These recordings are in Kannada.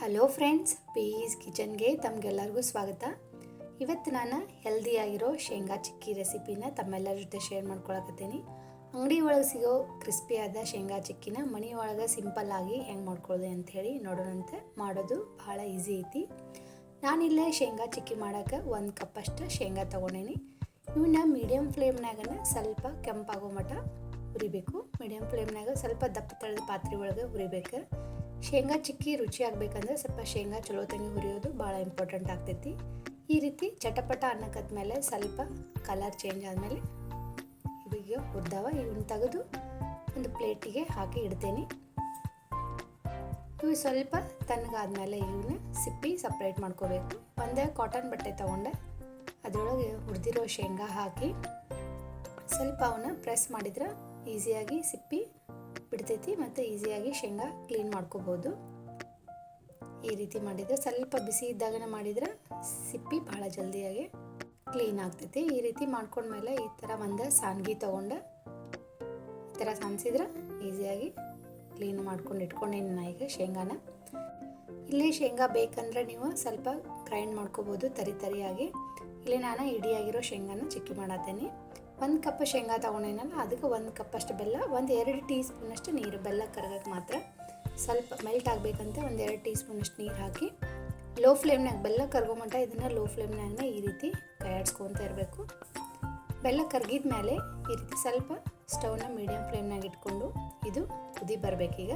ಹಲೋ ಫ್ರೆಂಡ್ಸ್ ಪೀಸ್ ಕಿಚನ್ಗೆ ತಮಗೆಲ್ಲರಿಗೂ ಸ್ವಾಗತ. ಇವತ್ತು ನಾನು ಹೆಲ್ದಿಯಾಗಿರೋ ಶೇಂಗಾ ಚಿಕ್ಕಿ ರೆಸಿಪಿನ ತಮ್ಮೆಲ್ಲರ ಜೊತೆ ಶೇರ್ ಮಾಡ್ಕೊಳಕತ್ತೀನಿ. ಅಂಗಡಿ ಒಳಗೆ ಸಿಗೋ ಕ್ರಿಸ್ಪಿಯಾದ ಶೇಂಗಾ ಚಿಕ್ಕಿನ ಮನೆ ಒಳಗೆ ಸಿಂಪಲ್ಲಾಗಿ ಹೆಂಗೆ ಮಾಡ್ಕೊಳ್ಳೋದು ಅಂಥೇಳಿ ನೋಡೋಣಂತೆ. ಮಾಡೋದು ಭಾಳ ಈಸಿ ಐತಿ. ನಾನಿಲ್ಲೇ ಶೇಂಗಾ ಚಿಕ್ಕಿ ಮಾಡೋಕೆ ಒಂದು ಕಪ್ಪಷ್ಟು ಶೇಂಗಾ ತೊಗೊಂಡೇನಿ. ಇವನ್ನ ಮೀಡಿಯಮ್ ಫ್ಲೇಮ್ನಾಗನ ಸ್ವಲ್ಪ ಕೆಂಪಾಗೋ ಮಟ್ಟ ಹುರಿಬೇಕು ಮೀಡಿಯಮ್ ಫ್ಲೇಮ್ನಾಗ ಸ್ವಲ್ಪ ದಪ್ಪ ತಳದ ಪಾತ್ರೆ ಒಳಗೆ ಹುರಿಬೇಕು ಶೇಂಗಾ ಚಿಕ್ಕಿ ರುಚಿ ಆಗಬೇಕಂದ್ರೆ ಸ್ವಲ್ಪ ಶೇಂಗಾ ಚಲೋ ತಂಗಿ ಹುರಿಯೋದು ಭಾಳ ಇಂಪಾರ್ಟೆಂಟ್ ಆಗ್ತೈತಿ. ಈ ರೀತಿ ಚಟಪಟ ಅನ್ನಕತ್ಮೇಲೆ ಸ್ವಲ್ಪ ಕಲರ್ ಚೇಂಜ್ ಆದಮೇಲೆ ಇವಿಗೆ ಹುರಿದವ ಇವನ್ನ ತೆಗೆದು ಒಂದು ಪ್ಲೇಟಿಗೆ ಹಾಕಿ ಇಡ್ತೇನೆ. ಇವು ಸ್ವಲ್ಪ ತಣ್ಣಗಾದ್ಮೇಲೆ ಇವನ್ನ ಸಿಪ್ಪಿ ಸಪ್ರೇಟ್ ಮಾಡ್ಕೋಬೇಕು. ಒಂದೇ ಕಾಟನ್ ಬಟ್ಟೆ ತೊಗೊಂಡೆ. ಅದರೊಳಗೆ ಹುರಿದಿರೋ ಶೇಂಗಾ ಹಾಕಿ ಸ್ವಲ್ಪ ಅವನ್ನ ಪ್ರೆಸ್ ಮಾಡಿದ್ರೆ ಈಸಿಯಾಗಿ ಸಿಪ್ಪಿ ಬಿಡ್ತೈತಿ ಮತ್ತು ಈಸಿಯಾಗಿ ಶೇಂಗಾ ಕ್ಲೀನ್ ಮಾಡ್ಕೋಬೋದು. ಈ ರೀತಿ ಮಾಡಿದರೆ ಸ್ವಲ್ಪ ಬಿಸಿ ಇದ್ದಾಗನೇ ಮಾಡಿದ್ರೆ ಸಿಪ್ಪಿ ಭಾಳ ಜಲ್ದಿಯಾಗಿ ಕ್ಲೀನ್ ಆಗ್ತೈತಿ. ಈ ರೀತಿ ಮಾಡ್ಕೊಂಡ್ಮೇಲೆ ಈ ಥರ ಒಂದು ಸಾನ್ಗಿ ತೊಗೊಂಡು ಈ ಥರ ಸಾನ್ಸಿದ್ರೆ ಈಸಿಯಾಗಿ ಕ್ಲೀನ್ ಮಾಡ್ಕೊಂಡು ಇಟ್ಕೊಂಡೇನಿ ನಾ ಈಗ ಶೇಂಗಾನ. ಇಲ್ಲಿ ಶೇಂಗಾ ಬೇಕಂದ್ರೆ ನೀವು ಸ್ವಲ್ಪ ಗ್ರೈಂಡ್ ಮಾಡ್ಕೋಬೋದು ತರಿ ತರಿಯಾಗಿ. ಇಲ್ಲಿ ನಾನು ಇಡಿಯಾಗಿರೋ ಶೇಂಗಾನ ಚಿಕ್ಕಿ ಮಾಡತ್ತೇನೆ. ಒಂದು ಕಪ್ ಶೇಂಗಾ ತೊಗೊಂಡೇನಲ್ಲ, ಅದಕ್ಕೆ ಒಂದು ಕಪ್ಪಷ್ಟು ಬೆಲ್ಲ, ಒಂದು ಎರಡು ಟೀ ಸ್ಪೂನಷ್ಟು ನೀರು, ಬೆಲ್ಲ ಕರಗಕ್ಕೆ ಮಾತ್ರ. ಸ್ವಲ್ಪ ಮೆಲ್ಟ್ ಆಗಬೇಕಂತ, ಒಂದು ಎರಡು ಟೀ ಸ್ಪೂನಷ್ಟು ನೀರು ಹಾಕಿ. ಲೋ ಫ್ಲೇಮ್ನಾಗ ಬೆಲ್ಲ ಕರಗೋ ಮಟ್ಟ ಇದನ್ನು ಲೋ ಫ್ಲೇಮ್ನಾಗ ಈ ರೀತಿ ಕೈಯಾಡ್ಸ್ಕೊತ ಇರಬೇಕು. ಬೆಲ್ಲ ಕರಗಿದ ಮೇಲೆ ಈ ರೀತಿ ಸ್ವಲ್ಪ ಸ್ಟವ್ನ ಮೀಡಿಯಮ್ ಫ್ಲೇಮ್ನಾಗ ಇಟ್ಕೊಂಡು ಇದು ಕುದಿ ಬರಬೇಕೀಗ.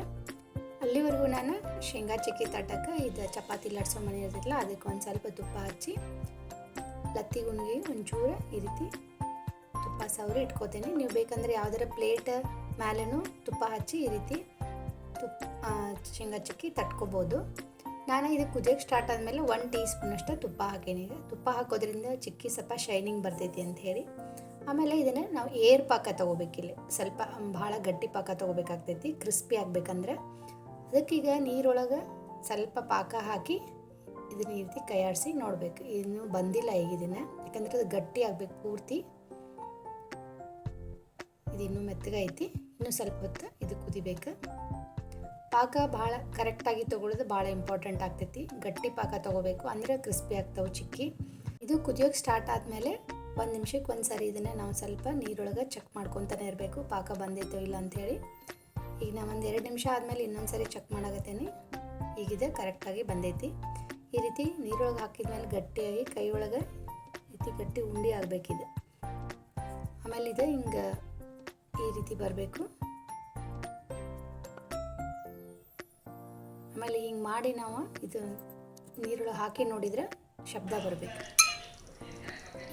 ಅಲ್ಲಿವರೆಗೂ ನಾನು ಶೇಂಗಾ ಚಿಕ್ಕಿ ತಟ್ಟಕ್ಕೆ ಇದು ಚಪಾತಿ ಲಟ್ಸೋ ಮನೆ ಇರ್ತಿಲ್ಲ ಅದಕ್ಕೆ ಒಂದು ಸ್ವಲ್ಪ ತುಪ್ಪ ಹಚ್ಚಿ, ಲತ್ತಿ ಗುಣಿಗೆ ಒಂಚೂರು ಈ ರೀತಿ ತುಪ್ಪ ಸವರಿ ಇಟ್ಕೋತೀನಿ. ನೀವು ಬೇಕಂದ್ರೆ ಯಾವ್ದಾರ ಪ್ಲೇಟ್ ಮೇಲೂ ತುಪ್ಪ ಹಚ್ಚಿ ಈ ರೀತಿ ತುಪ್ಪ ಶೇಂಗಾ ಚಿಕ್ಕಿ ತಟ್ಕೋಬೋದು. ನಾನು ಇದು ಕುದಿಯೋಕ್ಕೆ ಸ್ಟಾರ್ಟ್ ಆದಮೇಲೆ ಒನ್ ಟೀ ಸ್ಪೂನಷ್ಟು ತುಪ್ಪ ಹಾಕಿನಿ. ತುಪ್ಪ ಹಾಕೋದ್ರಿಂದ ಚಿಕ್ಕಿ ಸ್ವಲ್ಪ ಶೈನಿಂಗ್ ಬರ್ತೈತಿ ಅಂತ ಹೇಳಿ. ಆಮೇಲೆ ಇದನ್ನು ನಾವು ಏರ್ ಪಾಕ ತೊಗೋಬೇಕಿಲ್ಲಿ ಸ್ವಲ್ಪ ಭಾಳ ಗಟ್ಟಿ ಪಾಕ ತೊಗೋಬೇಕಾಗ್ತೈತಿ ಕ್ರಿಸ್ಪಿ ಆಗಬೇಕಂದ್ರೆ. ಅದಕ್ಕೀಗ ನೀರೊಳಗೆ ಸ್ವಲ್ಪ ಪಾಕ ಹಾಕಿ ಇದನ್ನ ಈ ರೀತಿ ಕೈಯಾಡಿಸಿ ನೋಡಬೇಕು. ಇನ್ನೂ ಬಂದಿಲ್ಲ ಈಗ ಇದನ್ನು. ಯಾಕಂದ್ರೆ ಅದು ಗಟ್ಟಿ ಆಗಬೇಕು ಪೂರ್ತಿ. ಇದು ಇನ್ನೂ ಮೆತ್ತಗೈತಿ, ಇನ್ನೂ ಸ್ವಲ್ಪ ಹೊತ್ತು ಇದು ಕುದಿಬೇಕು. ಪಾಕ ಭಾಳ ಕರೆಕ್ಟಾಗಿ ತೊಗೊಳೋದು ಭಾಳ ಇಂಪಾರ್ಟೆಂಟ್ ಆಗ್ತೈತಿ. ಗಟ್ಟಿ ಪಾಕ ತೊಗೋಬೇಕು, ಅಂದರೆ ಕ್ರಿಸ್ಪಿ ಆಗ್ತಾವೆ ಚಿಕ್ಕಿ. ಇದು ಕುದಿಯೋಕೆ ಸ್ಟಾರ್ಟ್ ಆದಮೇಲೆ ಒಂದು ನಿಮಿಷಕ್ಕೆ ಒಂದು ಸರಿ ಇದನ್ನು ನಾವು ಸ್ವಲ್ಪ ನೀರೊಳಗೆ ಚೆಕ್ ಮಾಡ್ಕೊತಾನೆ ಇರಬೇಕು, ಪಾಕ ಬಂದೈತೋ ಇಲ್ಲ ಅಂಥೇಳಿ ಈಗ ನಾವು ಒಂದು ಎರಡು ನಿಮಿಷ ಆದಮೇಲೆ ಇನ್ನೊಂದು ಸರಿ ಚೆಕ್ ಮಾಡಾಕತ್ತೇನೆ ಈಗಿದೆ ಕರೆಕ್ಟಾಗಿ ಬಂದೈತಿ. ಈ ರೀತಿ ನೀರೊಳಗೆ ಹಾಕಿದ್ಮೇಲೆ ಗಟ್ಟಿಯಾಗಿ ಕೈ ಒಳಗೆ ರೀತಿ ಗಟ್ಟಿ ಉಂಡಿ ಆಗಬೇಕಿದೆ. ಆಮೇಲೆ ಇದು ಹಿಂಗೆ ಈ ರೀತಿ ಬರಬೇಕು. ಆಮೇಲೆ ಹಿಂಗೆ ಮಾಡಿ ನಾವು ಇದು ನೀರೊಳಗೆ ಹಾಕಿ ನೋಡಿದ್ರೆ ಶಬ್ದ ಬರಬೇಕು.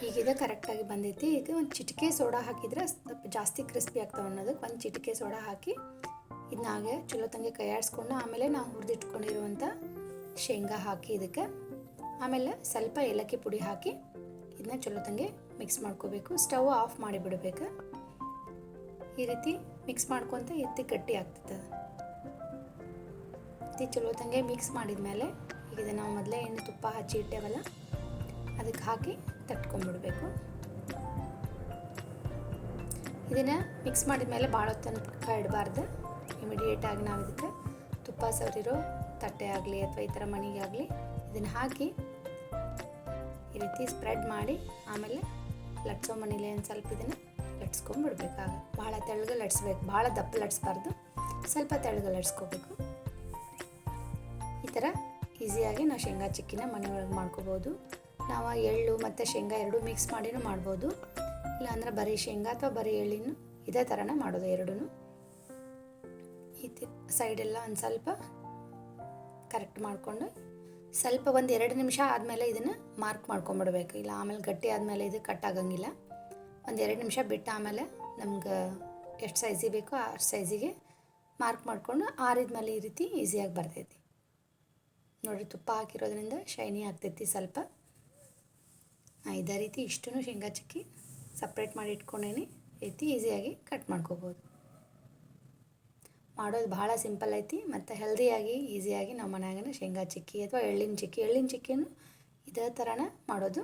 ಈಗಿದೆ ಕರೆಕ್ಟಾಗಿ ಬಂದೈತಿ. ಈಗ ಒಂದು ಚಿಟಿಕೆ ಸೋಡಾ ಹಾಕಿದ್ರೆ ಸ್ವಲ್ಪ ಜಾಸ್ತಿ ಕ್ರಿಸ್ಪಿ ಆಗ್ತಾವೆ ಅನ್ನೋದಕ್ಕೆ ಒಂದು ಚಿಟಿಕೆ ಸೋಡಾ ಹಾಕಿ ಇದನ್ನ ಹಾಗೆ ಚಲೋ ತಂಗೆ ಕೈಯಾಡಿಸ್ಕೊಂಡು ಆಮೇಲೆ ನಾವು ಹುರಿದಿಟ್ಕೊಂಡಿರುವಂಥ ಶೇಂಗಾ ಹಾಕಿ ಇದಕ್ಕೆ. ಆಮೇಲೆ ಸ್ವಲ್ಪ ಏಲಕ್ಕಿ ಪುಡಿ ಹಾಕಿ ಇದನ್ನ ಚಲೋ ತಂಗೆ ಮಿಕ್ಸ್ ಮಾಡ್ಕೋಬೇಕು. ಸ್ಟವ್ ಆಫ್ ಮಾಡಿಬಿಡ್ಬೇಕು. ಈ ರೀತಿ ಮಿಕ್ಸ್ ಮಾಡ್ಕೊತ ಎತ್ತಿ ಗಟ್ಟಿ ಆಗ್ತದೆ. ಎತ್ತಿ ಚಲೋ ತಂಗೆ ಮಿಕ್ಸ್ ಮಾಡಿದ್ಮೇಲೆ ಈಗ ಇದನ್ನ ನಾವು ಮೊದಲೇ ಎಣ್ಣೆ ತುಪ್ಪ ಹಚ್ಚಿ ಇಟ್ಟೇವಲ್ಲ, ಅದಕ್ಕೆ ಹಾಕಿ ತಟ್ಕೊಂಡ್ಬಿಡ್ಬೇಕು ಇದನ್ನು ಮಿಕ್ಸ್ ಮಾಡಿದ ಮೇಲೆ ಭಾಳ ತನಕ ಇಡಬಾರ್ದು. ಇಮಿಡಿಯೇಟಾಗಿ ನಾವು ಇದಕ್ಕೆ ತುಪ್ಪ ಸವರಿರೋ ತಟ್ಟೆ ಆಗಲಿ ಅಥವಾ ಈ ಥರ ಮಣಿಗೆ ಆಗಲಿ ಇದನ್ನು ಹಾಕಿ ಈ ರೀತಿ ಸ್ಪ್ರೆಡ್ ಮಾಡಿ ಆಮೇಲೆ ಲಟ್ಸೋ ಮನೇಲಿ ಒಂದು ಸ್ವಲ್ಪ ಇದನ್ನು ಲಟ್ಸ್ಕೊಂಡ್ಬಿಡ್ಬೇಕಾಗ ಭಾಳ ತೆಳ್ಳಗೆ ಲಟ್ಸ್ಬೇಕು ಭಾಳ ದಪ್ಪ ಲಟ್ಸ್ಬಾರ್ದು ಸ್ವಲ್ಪ ತೆಳ್ಳಗೆ ಲಟ್ಸ್ಕೋಬೇಕು ಈ ಥರ ಈಸಿಯಾಗಿ ನಾವು ಶೇಂಗಾ ಚಿಕ್ಕಿನ ಮನೆಯೊಳಗೆ ಮಾಡ್ಕೋಬೋದು. ನಾವು ಎಳ್ಳು ಮತ್ತು ಶೇಂಗಾ ಎರಡೂ ಮಿಕ್ಸ್ ಮಾಡಿನೂ ಮಾಡ್ಬೋದು. ಇಲ್ಲಾಂದ್ರೆ ಬರೀ ಶೇಂಗಾ ಅಥವಾ ಬರೀ ಎಳ್ಳಿನೂ ಇದೇ ಥರನೇ ಮಾಡೋದು ಎರಡೂ ಈ ಸೈಡೆಲ್ಲ ಒಂದು ಸ್ವಲ್ಪ ಕರೆಕ್ಟ್ ಮಾಡಿಕೊಂಡು ಸ್ವಲ್ಪ ಒಂದು ಎರಡು ನಿಮಿಷ ಆದಮೇಲೆ ಇದನ್ನು ಮಾರ್ಕ್ ಮಾಡ್ಕೊಂಬಿಡ್ಬೇಕು ಇಲ್ಲ, ಆಮೇಲೆ ಗಟ್ಟಿ ಆದಮೇಲೆ ಇದು ಕಟ್ ಆಗಂಗಿಲ್ಲ. ಒಂದು ಎರಡು ನಿಮಿಷ ಬಿಟ್ಟು ಆಮೇಲೆ ನಮ್ಗೆ ಎಷ್ಟು ಸೈಜಿಗೆ ಬೇಕೋ ಅಷ್ಟು ಸೈಜಿಗೆ ಮಾರ್ಕ್ ಮಾಡಿಕೊಂಡು ಆರಿದ್ಮೇಲೆ ಈ ರೀತಿ ಈಸಿಯಾಗಿ ಬರ್ತೈತಿ. ನೋಡಿರಿ ತುಪ್ಪ ಹಾಕಿರೋದ್ರಿಂದ ಶೈನಿ ಆಗ್ತೈತಿ ಸ್ವಲ್ಪ. ಇದೇ ರೀತಿ ಇಷ್ಟು ಶೇಂಗಾ ಚಿಕ್ಕಿ ಸಪ್ರೇಟ್ ಮಾಡಿ ಇಟ್ಕೊಂಡೇನಿ. ರೀತಿ ಈಸಿಯಾಗಿ ಕಟ್ ಮಾಡ್ಕೋಬೋದು. ಮಾಡೋದು ಭಾಳ ಸಿಂಪಲ್ ಐತಿ ಮತ್ತು ಹೆಲ್ದಿಯಾಗಿ ಈಸಿಯಾಗಿ ನಮ್ಮ ಮನ್ಯಾಗನ ಶೇಂಗಾ ಚಿಕ್ಕಿ ಅಥವಾ ಎಳ್ಳಿನ ಚಿಕ್ಕಿ, ಎಳ್ಳಿನ ಚಿಕ್ಕಿನೂ ಇದೇ ಥರನೇ ಮಾಡೋದು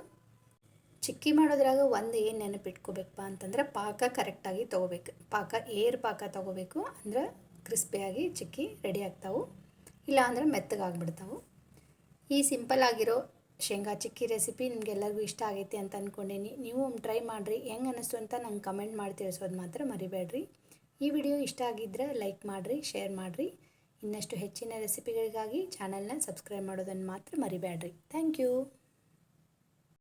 ಚಿಕ್ಕಿ ಮಾಡೋದ್ರಾಗ ಒಂದು ಏನು ನೆನಪಿಟ್ಕೋಬೇಕಪ್ಪ ಅಂತಂದ್ರೆ ಪಾಕ ಕರೆಕ್ಟಾಗಿ ತೊಗೋಬೇಕು. ಪಾಕ, ಏರ್ ಪಾಕ ತೊಗೋಬೇಕು. ಅಂದ್ರೆ ಕ್ರಿಸ್ಪಿಯಾಗಿ ಚಿಕ್ಕಿ ರೆಡಿ ಆಗ್ತಾವೆ. ಇಲ್ಲಾಂದ್ರೆ ಮೆತ್ತಗಾಗ್ಬಿಡ್ತಾವೆ ಈ ಸಿಂಪಲ್ ಆಗಿರೋ ಶೇಂಗಾ ಚಿಕ್ಕಿ ರೆಸಿಪಿ ನಿಮಗೆಲ್ಲರಿಗೂ ಇಷ್ಟ ಆಗೈತೆ ಅಂತ ಅಂದ್ಕೊಂಡೇನಿ ನೀವು ಟ್ರೈ ಮಾಡಿರಿ. ಹೆಂಗೆ ಅನ್ನಿಸ್ತು ಅಂತ ನಂಗೆ ಕಮೆಂಟ್ ಮಾಡಿ ತಿಳಿಸೋದು ಮಾತ್ರ ಮರಿಬೇಡ್ರಿ. ಈ ವಿಡಿಯೋ ಇಷ್ಟ ಆಗಿದ್ದರೆ ಲೈಕ್ ಮಾಡಿರಿ ಶೇರ್ ಮಾಡಿರಿ. ಇನ್ನಷ್ಟು ಹೆಚ್ಚಿನ ರೆಸಿಪಿಗಳಿಗಾಗಿ ಚಾನಲ್ನ ಸಬ್ಸ್ಕ್ರೈಬ್ ಮಾಡೋದನ್ನು ಮಾತ್ರ ಮರಿಬೇಡ್ರಿ. Thank you